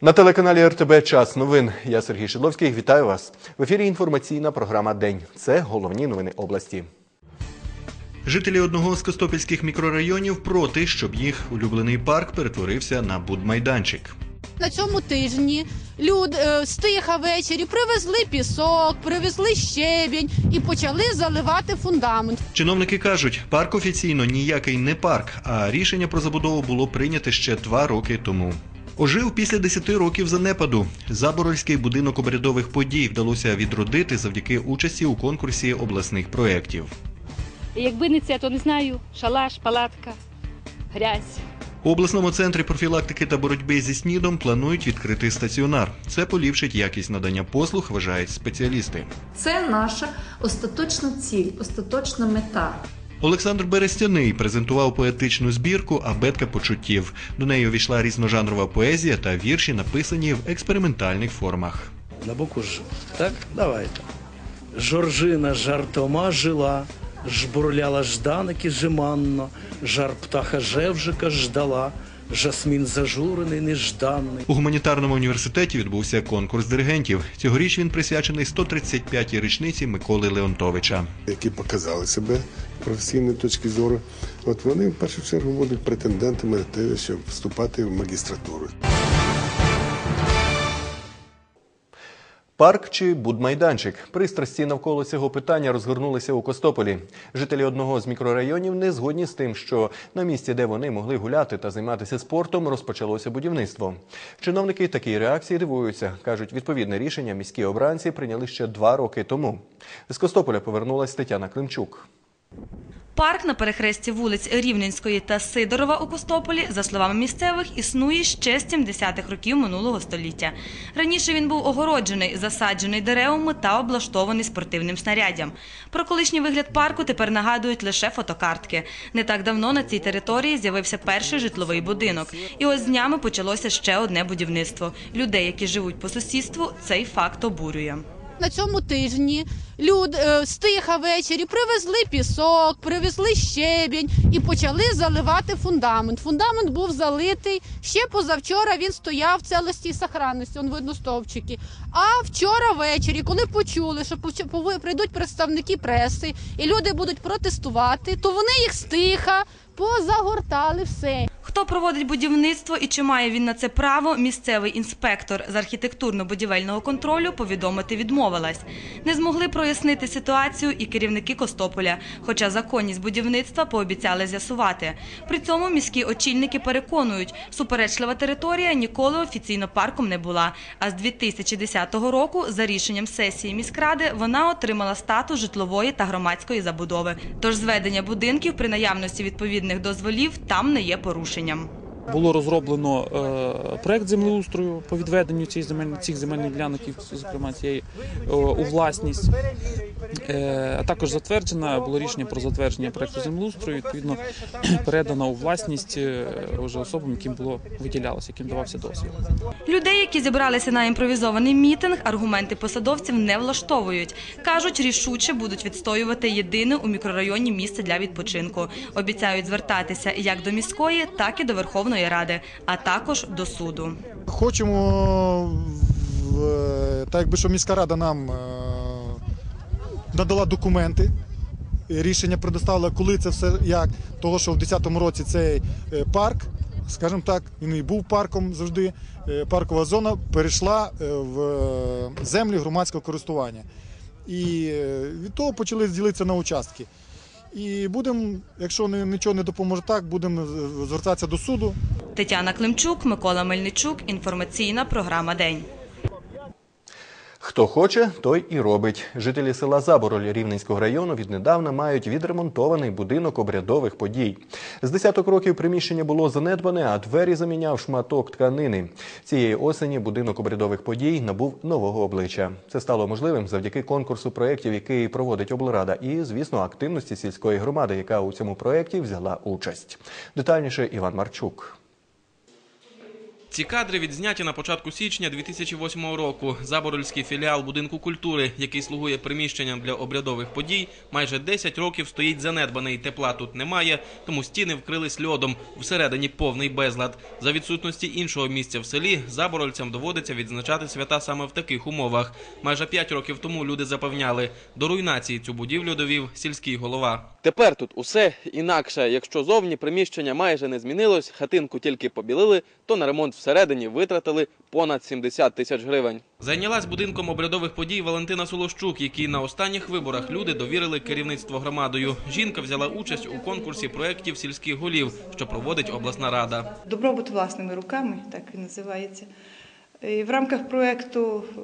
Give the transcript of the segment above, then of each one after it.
На телеканалі РТБ Час новин. Я Сергій Шидловський. Вітаю вас. В ефірі інформаційна програма День. Це головні новини області. Жителі одного з Костопільських мікрорайонів проти, щоб їх улюблений парк перетворився на будмайданчик. На цьому тижні люд е, стиха ввечері привезли пісок, привезли щебінь і почали заливати фундамент. Чиновники кажуть, парк офіційно ніякий не парк, а рішення про забудову було прийняте ще два роки тому. Ожив після 10 років занепаду. Заборольський будинок обрядових подій вдалося відродити завдяки участі у конкурсі обласних проєктів. Якби не це, то не знаю. Шалаш, палатка, грязь. У обласному центрі профілактики та боротьби зі снідом планують відкрити стаціонар. Це поліпшить якість надання послуг, вважають спеціалісти. Це наша остаточна ціль, остаточна мета. Олександр Берестяний презентував поетичну збірку Абетка почуттів. До неї увійшла різножанрова поезія та вірші, написані в експериментальних формах. На боку Ж. Так? Давайте. Жоржина жартома жила, жбурляла жданики жеманно, жар птаха жевжика ждала, жасмін зажурений нежданний. У гуманітарному університеті відбувся конкурс диригентів. Цьогоріч він присвячений 135-й річниці Миколи Леонтовича. які показали себе професійної точки зору. От вони в першу чергу будуть претендентами на те, щоб вступати в магістратуру. Парк чи будмайданчик? Пристрасті навколо цього питання розгорнулися у Костополі. Жителі одного з мікрорайонів не згодні з тим, що на місці, де вони могли гуляти та займатися спортом, розпочалося будівництво. Чиновники такій реакції дивуються. кажуть, відповідне рішення міські обранці прийняли ще два роки тому. З Костополя повернулась Тетяна Климчук. Парк на перехресті вулиць Рівненської та Сидорова у Костополі, за словами місцевих, існує ще з 70-х років минулого століття. Раніше він був огороджений, засаджений деревами та облаштований спортивним снаряддям. Про колишній вигляд парку тепер нагадують лише фотокартки. Не так давно на цій території з'явився перший житловий будинок. І ось з днями почалося ще одне будівництво. Людей, які живуть по сусідству, цей факт обурює. На цьому тижні люд е, стиха ввечері привезли пісок, привезли щебінь і почали заливати фундамент. Фундамент був залитий ще позавчора. Він стояв в целості і сохранності, он видно стовпчики. А вчора ввечері, коли почули, що прийдуть представники преси і люди будуть протестувати, то вони їх стиха позагортали все. Хто проводить будівництво і чи має він на це право, місцевий інспектор з архітектурно-будівельного контролю повідомити відмовилась. Не змогли прояснити ситуацію і керівники Костополя, хоча законність будівництва пообіцяли з'ясувати. При цьому міські очільники переконують, суперечлива територія ніколи офіційно парком не була. А з 2010 року, за рішенням сесії міськради, вона отримала статус житлової та громадської забудови. Тож зведення будинків при наявності відповідних дозволів там не є порушенням. Було розроблено е, проект землеустрою по відведенню цих земель, цих земельних ділянок, зокрема цієї е, у власність. Е, а також затверджено було рішення про затвердження проекту землеустрою. Відповідно, передано у власність е, вже особам, яким було виділялося, яким давався дозвіл. Людей, які зібралися на імпровізований мітинг, аргументи посадовців не влаштовують. Кажуть, рішуче будуть відстоювати єдине у мікрорайоні місце для відпочинку. Обіцяють звертатися як до міської, так і до Верховної Ради, а також до суду. Хочемо, так якби що міська рада нам е, надала документи. Рішення предоставила, коли це все як. Того, що в 2010 році цей е, парк, скажімо так, він і був парком завжди. е, Паркова зона перейшла е, в е, землі громадського користування. І е, від того почали ділитися на участки. І будемо, якщо нічого не допоможе так, будемо звертатися до суду. Тетяна Климчук, Микола Мельничук. Інформаційна програма День. Хто хоче, той і робить. Жителі села Забороль Рівненського району віднедавна мають відремонтований будинок обрядових подій. З десяток років приміщення було занедбане, а двері заміняв шматок тканини. Цієї осені будинок обрядових подій набув нового обличчя. Це стало можливим завдяки конкурсу проєктів, який проводить облрада, і, звісно, активності сільської громади, яка у цьому проєкті взяла участь. Детальніше Іван Марчук. Ці кадри відзняті на початку січня 2008 року. Заборольський філіал будинку культури, який слугує приміщенням для обрядових подій, майже 10 років стоїть занедбаний. Тепла тут немає, тому стіни вкрились льодом. Всередині повний безлад. За відсутності іншого місця в селі заборольцям доводиться відзначати свята саме в таких умовах. Майже 5 років тому люди запевняли, до руйнації цю будівлю довів сільський голова. Тепер тут усе інакше. Якщо зовні приміщення майже не змінилось, хатинку тільки побілили, то на ремонт всередині витратили понад 70 тисяч гривень. Зайнялась будинком обрядових подій Валентина Солощук, якій на останніх виборах люди довірили керівництво громадою. Жінка взяла участь у конкурсі проєктів сільських голів, що проводить обласна рада. Добробут власними руками, так і називається. І в рамках проєкту е,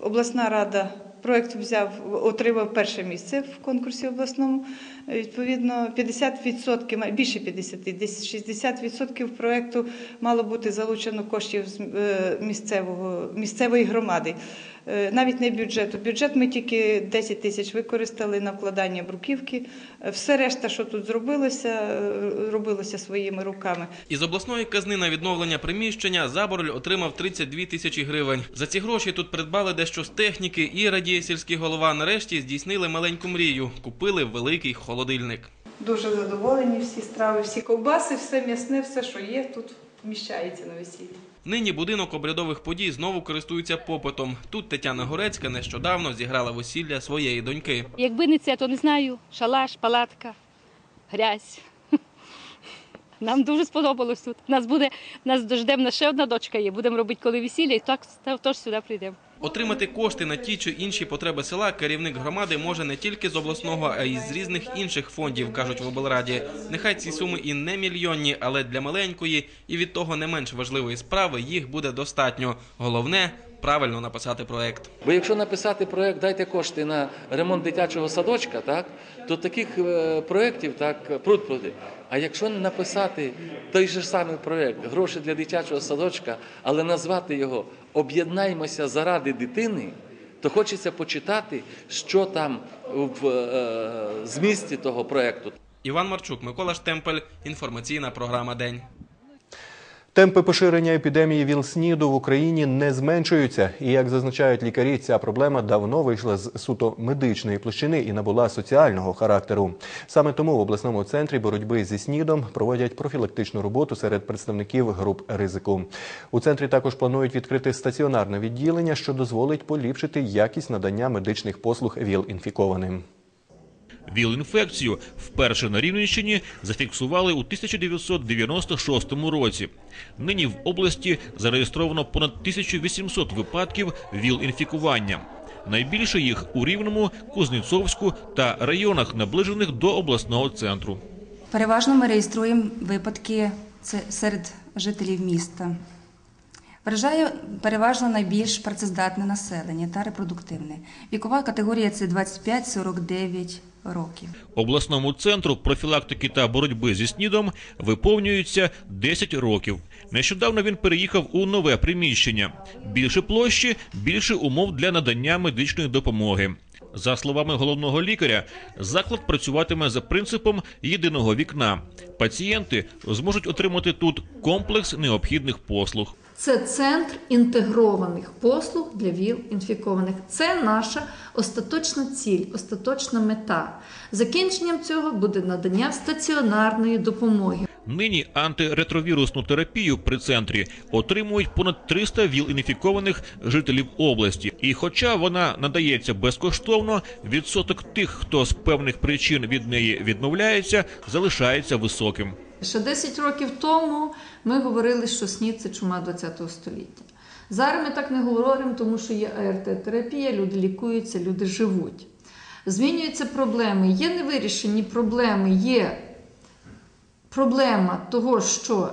обласна рада проєкт взяв, отримав перше місце в конкурсі обласному. Відповідно, 50%, май- більше 50, десь 60% проєкту мало бути залучено коштів з е, місцевого, місцевої громади. Е, Навіть не бюджету. Бюджет ми тільки 10 тисяч використали на вкладання бруківки. Все решта, що тут зробилося, е, робилося своїми руками. Із обласної казни на відновлення приміщення Заборль отримав 32 тисячі гривень. За ці гроші тут придбали дещо з техніки і радіє сільський голова. Нарешті здійснили маленьку мрію. Купили великий холодильник. Дуже задоволені всі страви, всі ковбаси, все м'ясне, все, що є, тут вміщається на весіллі. Нині будинок обрядових подій знову користується попитом. Тут Тетяна Горецька нещодавно зіграла весілля своєї доньки. Якби не це, то не знаю. Шалаш, палатка, грязь. Нам дуже сподобалось тут. Нас буде, нас дождем, на ще одна дочка є. Будемо робити коли весілля, і так теж сюди прийдемо. Отримати кошти на ті чи інші потреби села керівник громади може не тільки з обласного, а й з різних інших фондів, кажуть в облраді. Нехай ці суми і не мільйонні, але для маленької і від того не менш важливої справи їх буде достатньо. Головне правильно написати проект. Бо якщо написати проект, дайте кошти на ремонт дитячого садочка, так то таких е, проєктів так пруд пруди. А якщо не написати той же самий проєкт, гроші для дитячого садочка, але назвати його Об'єднаймося заради дитини, то хочеться почитати, що там в е, змісті того проєкту. Іван Марчук, Микола Штемпель. Інформаційна програма День. Темпи поширення епідемії ВІЛ-СНІДу в Україні не зменшуються. І як зазначають лікарі, ця проблема давно вийшла з суто медичної площини і набула соціального характеру. Саме тому в обласному центрі боротьби зі СНІДом проводять профілактичну роботу серед представників груп ризику. У центрі також планують відкрити стаціонарне відділення, що дозволить поліпшити якість надання медичних послуг ВІЛ-інфікованим. ВІЛ-інфекцію вперше на Рівненщині зафіксували у 1996 році. Нині в області зареєстровано понад 1800 випадків ВІЛ-інфікування. Найбільше їх у Рівному, Кузнєцовську та районах, наближених до обласного центру. Переважно ми реєструємо випадки серед жителів міста. Вражає переважно найбільш працездатне населення та репродуктивне. Вікова категорія це 25-49 років. Обласному центру профілактики та боротьби зі СНІДом виповнюється 10 років. Нещодавно він переїхав у нове приміщення. Більше площі, більше умов для надання медичної допомоги. За словами головного лікаря, заклад працюватиме за принципом єдиного вікна. Пацієнти зможуть отримати тут комплекс необхідних послуг. Це центр інтегрованих послуг для ВІЛ-інфікованих. Це наша остаточна ціль, остаточна мета. Закінченням цього буде надання стаціонарної допомоги. Нині антиретровірусну терапію при центрі отримують понад 300 ВІЛ-інфікованих жителів області. І хоча вона надається безкоштовно, відсоток тих, хто з певних причин від неї відмовляється, залишається високим. Ще 10 років тому ми говорили, що СНІД – це чума ХХ століття. Зараз ми так не говоримо, тому що є АРТ-терапія, люди лікуються, люди живуть. Змінюються проблеми, є невирішені проблеми, є проблема того, що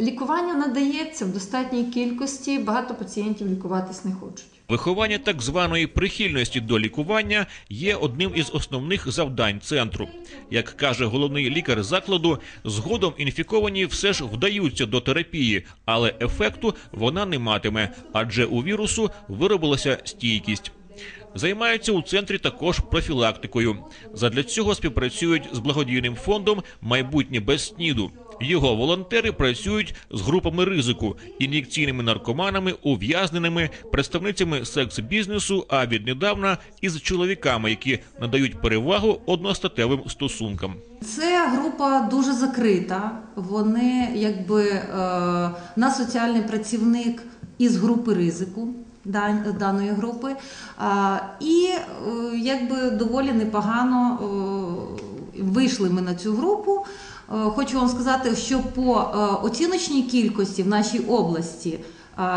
лікування надається в достатній кількості, багато пацієнтів лікуватись не хочуть. Виховання так званої прихильності до лікування є одним із основних завдань центру. Як каже головний лікар закладу, згодом інфіковані все ж вдаються до терапії, але ефекту вона не матиме, адже у вірусу виробилася стійкість. Займаються у центрі також профілактикою. Задля цього співпрацюють з благодійним фондом Майбутнє без СНІДу. Його волонтери працюють з групами ризику, ін'єкційними наркоманами, ув'язненими, представницями секс-бізнесу, а віднедавна із чоловіками, які надають перевагу одностатевим стосункам. Це група дуже закрита. Вони якби е, на соціальний працівник із групи ризику даної групи. І е, якби доволі непогано е, вийшли ми на цю групу. Е, Хочу вам сказати, що по оціночній кількості в нашій області,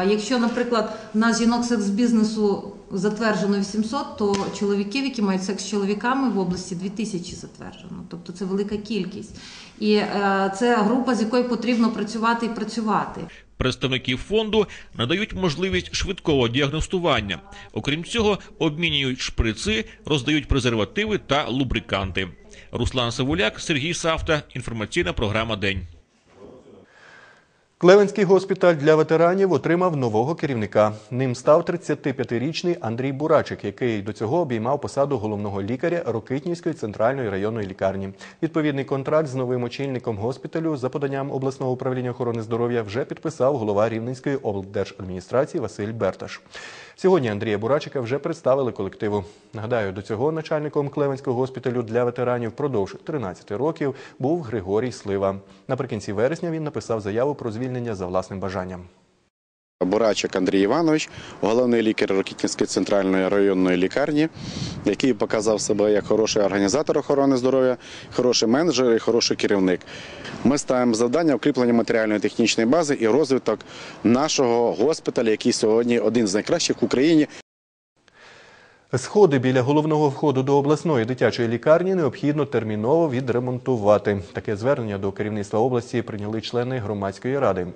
якщо, наприклад, нас жінок секс-бізнесу затверджено 800, то чоловіків, які мають секс з чоловіками в області 2000 затверджено. Тобто це велика кількість. І це група, з якою потрібно працювати і працювати. Представники фонду надають можливість швидкого діагностування. Окрім цього, обмінюють шприци, роздають презервативи та лубриканти. Руслан Савуляк, Сергій Савта. Інформаційна програма День. Клевенський госпіталь для ветеранів отримав нового керівника. Ним став 35-річний Андрій Бурачик, який до цього обіймав посаду головного лікаря Рокитнівської центральної районної лікарні. Відповідний контракт з новим очільником госпіталю за поданням обласного управління охорони здоров'я вже підписав голова Рівненської облдержадміністрації Василь Берташ. Сьогодні Андрія Бурачика вже представили колективу. Нагадаю, до цього начальником Клевенського госпіталю для ветеранів впродовж 13 років був Григорій Слива. Наприкінці вересня він написав заяву про звільнення за власним бажанням. Бурачик Андрій Іванович, головний лікар Рокітнівської центральної районної лікарні, який показав себе як хороший організатор охорони здоров'я, хороший менеджер і хороший керівник. Ми ставимо завдання укріплення матеріальної технічної бази і розвиток нашого госпіталя, який сьогодні один з найкращих в Україні. Сходи біля головного входу до обласної дитячої лікарні необхідно терміново відремонтувати. Таке звернення до керівництва області прийняли члени громадської ради.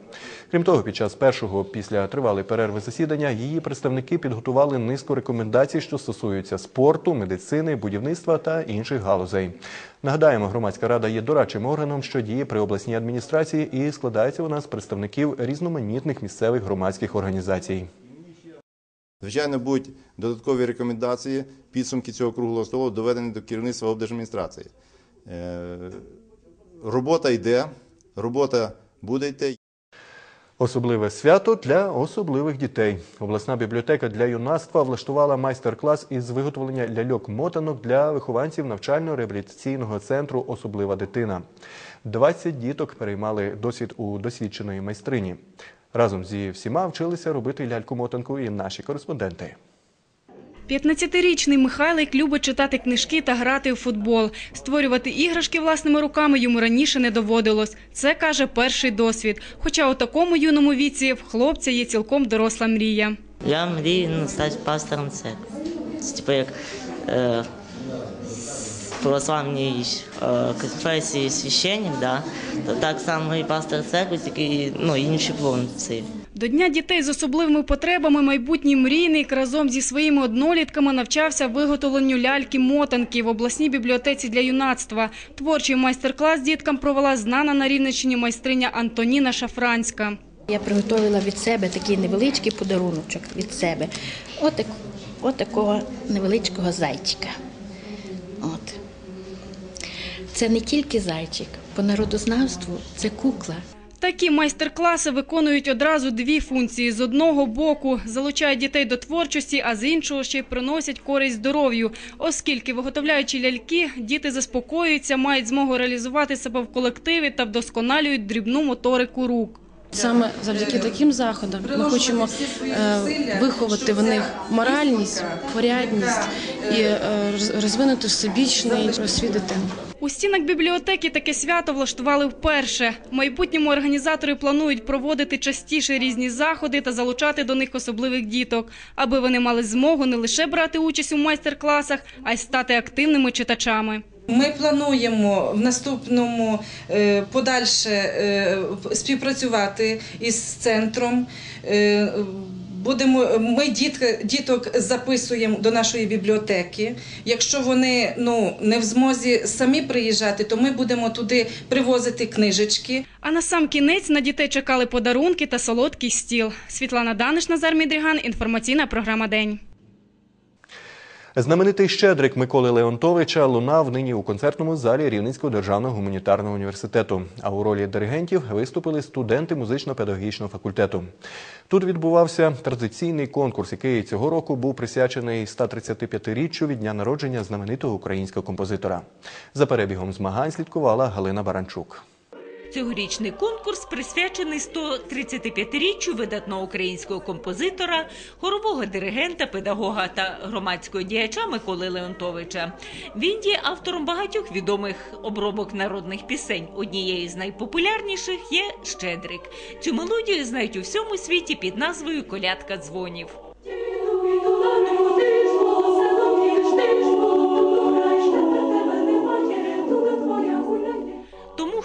Крім того, під час першого після тривалої перерви засідання її представники підготували низку рекомендацій, що стосуються спорту, медицини, будівництва та інших галузей. Нагадаємо, громадська рада є дорадчим органом, що діє при обласній адміністрації і складається вона з представників різноманітних місцевих громадських організацій. Звичайно, будуть додаткові рекомендації, підсумки цього круглого столу доведені до керівництва облдержадміністрації. Е, Робота йде, робота буде йти. Особливе свято для особливих дітей. Обласна бібліотека для юнацтва влаштувала майстер-клас із виготовлення ляльок-мотанок для вихованців навчально-реабілітаційного центру Особлива дитина. 20 діток переймали досвід у досвідченої майстрині. Разом зі всіма вчилися робити ляльку-мотанку і наші кореспонденти. 15-річний Михайлик любить читати книжки та грати у футбол. Створювати іграшки власними руками йому раніше не доводилось. Це, каже, перший досвід. Хоча у такому юному віці в хлопця є цілком доросла мрія. Я мрію стати пастором церкви. Типу як е, православній е, конфесії священник, да? то так само і пастор церкви, тільки ну, інші функції. До Дня дітей з особливими потребами майбутній мрійник разом зі своїми однолітками навчався виготовленню ляльки-мотанки в обласній бібліотеці для юнацтва. Творчий майстер-клас діткам провела знана на Рівненщині майстриня Антоніна Шафранська. Я приготувала від себе такий невеличкий подаруночок від себе. Отак, от такого невеличкого зайчика. От. Це не тільки зайчик, по народознавству це кукла. Такі майстер-класи виконують одразу дві функції. З одного боку залучають дітей до творчості, а з іншого ще й приносять користь здоров'ю. Оскільки, виготовляючи ляльки, діти заспокоюються, мають змогу реалізувати себе в колективі та вдосконалюють дрібну моторику рук. Саме завдяки таким заходам ми хочемо е, виховати в них моральність, порядність і е, розвинути всебічний дитини. У стінах бібліотеки таке свято влаштували вперше. В майбутньому організатори планують проводити частіше різні заходи та залучати до них особливих діток, аби вони мали змогу не лише брати участь у майстер-класах, а й стати активними читачами. Ми плануємо в наступному е, подальше е, співпрацювати із центром. Будемо ми дітки, діток записуємо до нашої бібліотеки. Якщо вони ну не в змозі самі приїжджати, то ми будемо туди привозити книжечки. А на сам кінець на дітей чекали подарунки та солодкий стіл. Світлана Даниш, Назар Мідріган. Інформаційна програма День. Знаменитий щедрик Миколи Леонтовича лунав нині у концертному залі Рівненського державного гуманітарного університету. А у ролі диригентів виступили студенти музично-педагогічного факультету. Тут відбувався традиційний конкурс, який цього року був присвячений 135-річчю від дня народження знаменитого українського композитора. За перебігом змагань слідкувала Галина Баранчук. Цьогорічний конкурс присвячений 135-річчю видатного українського композитора, хорового диригента, педагога та громадського діяча Миколи Леонтовича. Він є автором багатьох відомих обробок народних пісень. Однією з найпопулярніших є Щедрик. Цю мелодію знають у всьому світі під назвою Колядка дзвонів.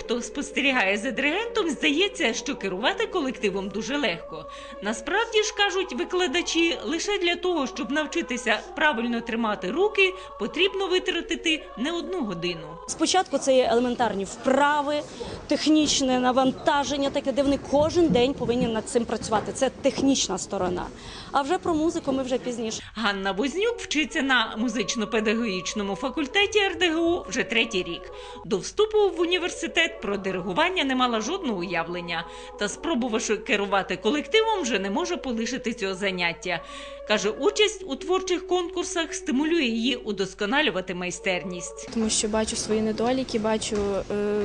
Хто спостерігає за диригентом, здається, що керувати колективом дуже легко. Насправді ж кажуть викладачі, лише для того, щоб навчитися правильно тримати руки, потрібно витратити не одну годину. Спочатку це є елементарні вправи, технічне навантаження, таке, де вони кожен день повинні над цим працювати. Це технічна сторона. А вже про музику ми вже пізніше. Ганна Вознюк вчиться на музично-педагогічному факультеті РДГУ вже третій рік. До вступу в університет про диригування не мала жодного уявлення. Та спробувавши керувати колективом, вже не може полишити цього заняття. Каже, участь у творчих конкурсах стимулює її удосконалювати майстерність. тому що бачу свої недоліки, бачу е,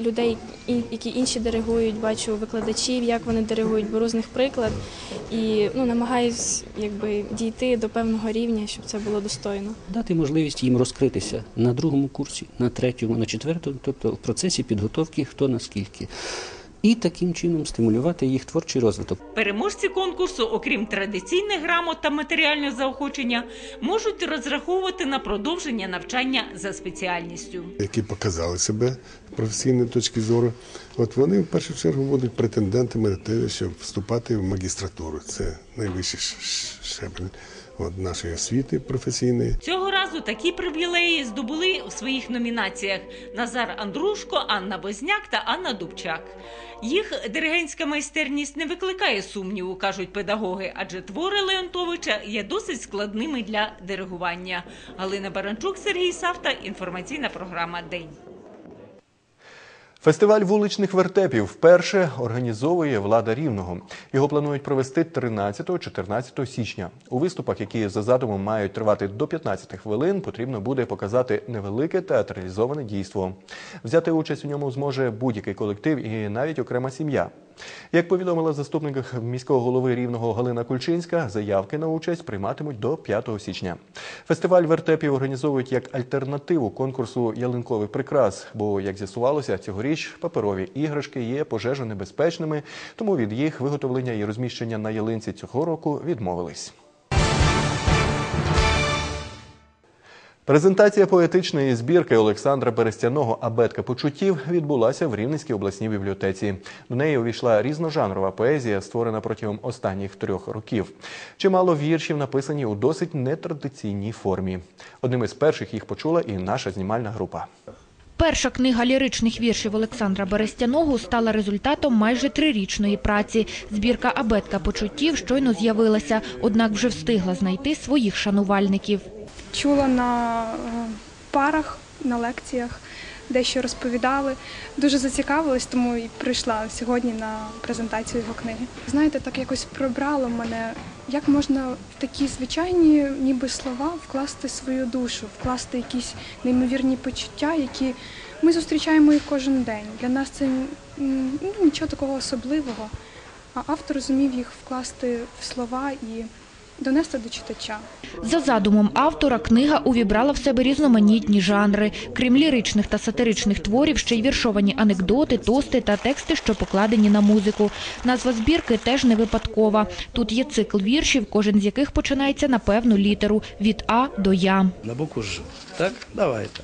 людей, які інші диригують, бачу викладачів, як вони диригують, беру з них приклад і ну, намагаюсь якби, дійти до певного рівня, щоб це було достойно. дати можливість їм розкритися на другому курсі, на третьому, на четвертому, тобто в процесі підготовки хто наскільки. І таким чином стимулювати їх творчий розвиток. Переможці конкурсу, окрім традиційних грамот та матеріального заохочення, можуть розраховувати на продовження навчання за спеціальністю. які показали себе з професійної точки зору. От вони в першу чергу будуть претендентами на те, щоб вступати в магістратуру. Це найвищий ш- ш- щебель от, нашої освіти професійної. Цього разу такі привілеї здобули у своїх номінаціях Назар Андрушко, Анна Возняк та Анна Дубчак. Їх диригентська майстерність не викликає сумніву, кажуть педагоги, адже твори Леонтовича є досить складними для диригування. Галина Баранчук, Сергій Савта. Інформаційна програма День. Фестиваль вуличних вертепів вперше організовує влада рівного. Його планують провести 13-14 січня. У виступах, які за задумом мають тривати до 15 хвилин, потрібно буде показати невелике театралізоване дійство. Взяти участь у ньому зможе будь-який колектив і навіть окрема сім'я. Як повідомила заступник міського голови рівного Галина Кульчинська, заявки на участь прийматимуть до 5 січня. Фестиваль вертепів організовують як альтернативу конкурсу ялинкових прикрас, бо, як з'ясувалося, цьогоріч паперові іграшки є пожежонебезпечними, тому від їх виготовлення і розміщення на ялинці цього року відмовились. Презентація поетичної збірки Олександра Берестяного Абетка почуттів відбулася в Рівненській обласній бібліотеці. До неї увійшла різножанрова поезія, створена протягом останніх трьох років. Чимало віршів написані у досить нетрадиційній формі. Одним із перших їх почула і наша знімальна група. Перша книга ліричних віршів Олександра Берестяного стала результатом майже трирічної праці. Збірка абетка почуттів щойно з'явилася, однак вже встигла знайти своїх шанувальників. Чула на е, парах, на лекціях, дещо розповідали. Дуже зацікавилась, тому і прийшла сьогодні на презентацію його книги. Знаєте, так якось пробрало мене, як можна в такі звичайні ніби слова вкласти свою душу, вкласти якісь неймовірні почуття, які ми зустрічаємо їх кожен день. Для нас це ну, нічого такого особливого. А автор зумів їх вкласти в слова і донести до читача. За задумом автора, книга увібрала в себе різноманітні жанри. Крім ліричних та сатиричних творів, ще й віршовані анекдоти, тости та тексти, що покладені на музику. Назва збірки теж не випадкова. Тут є цикл віршів, кожен з яких починається на певну літеру – від А до Я. На букву Ж. Так? Давайте.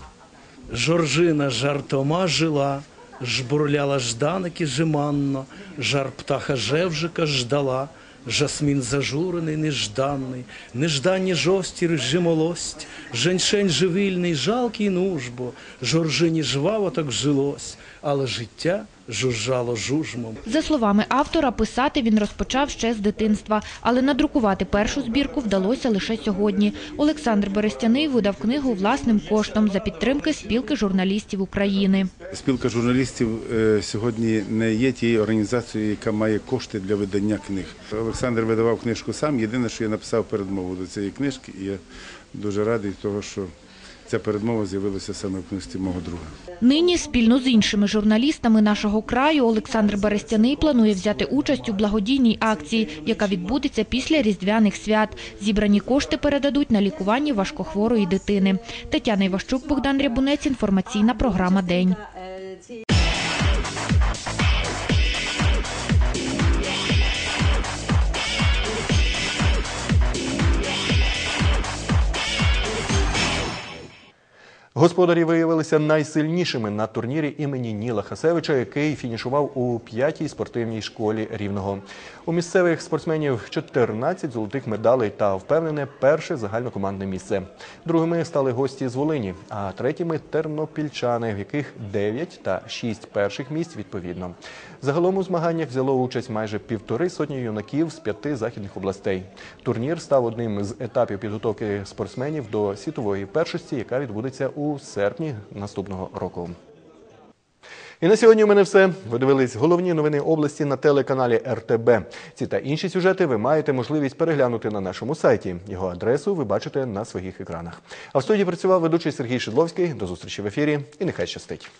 Жоржина жартома жила, жбурляла жданики жеманно, жар птаха жевжика ждала, жасмін зажурений, нежданний, нежданні жостір жимолость, женьшень живильний, жалкий нужбо, жоржині жваво так жилось, але життя жужжало жужмом. За словами автора, писати він розпочав ще з дитинства, але надрукувати першу збірку вдалося лише сьогодні. Олександр Берестяний видав книгу власним коштом за підтримки спілки журналістів України. Спілка журналістів е, сьогодні не є тією організацією, яка має кошти для видання книг. Олександр видавав книжку сам. Єдине, що я написав передмову до цієї книжки, і я дуже радий того, що ця передмова з'явилася саме в книжці мого друга. Нині спільно з іншими журналістами нашого краю Олександр Берестяний планує взяти участь у благодійній акції, яка відбудеться після різдвяних свят. Зібрані кошти передадуть на лікування важкохворої дитини. Тетяна Іващук, Богдан Рябунець. Інформаційна програма День. Господарі виявилися найсильнішими на турнірі імені Ніла Хасевича, який фінішував у п'ятій спортивній школі Рівного. У місцевих спортсменів 14 золотих медалей та впевнене перше загальнокомандне місце. Другими стали гості з Волині, а третіми тернопільчани, в яких 9 та 6 перших місць відповідно. Загалом у змаганнях взяло участь майже півтори сотні юнаків з п'яти західних областей. Турнір став одним з етапів підготовки спортсменів до світової першості, яка відбудеться у серпні наступного року. І на сьогодні у мене все. Ви дивились головні новини області на телеканалі РТБ. Ці та інші сюжети ви маєте можливість переглянути на нашому сайті. Його адресу ви бачите на своїх екранах. А в студії працював ведучий Сергій Шедловський. До зустрічі в ефірі і нехай щастить.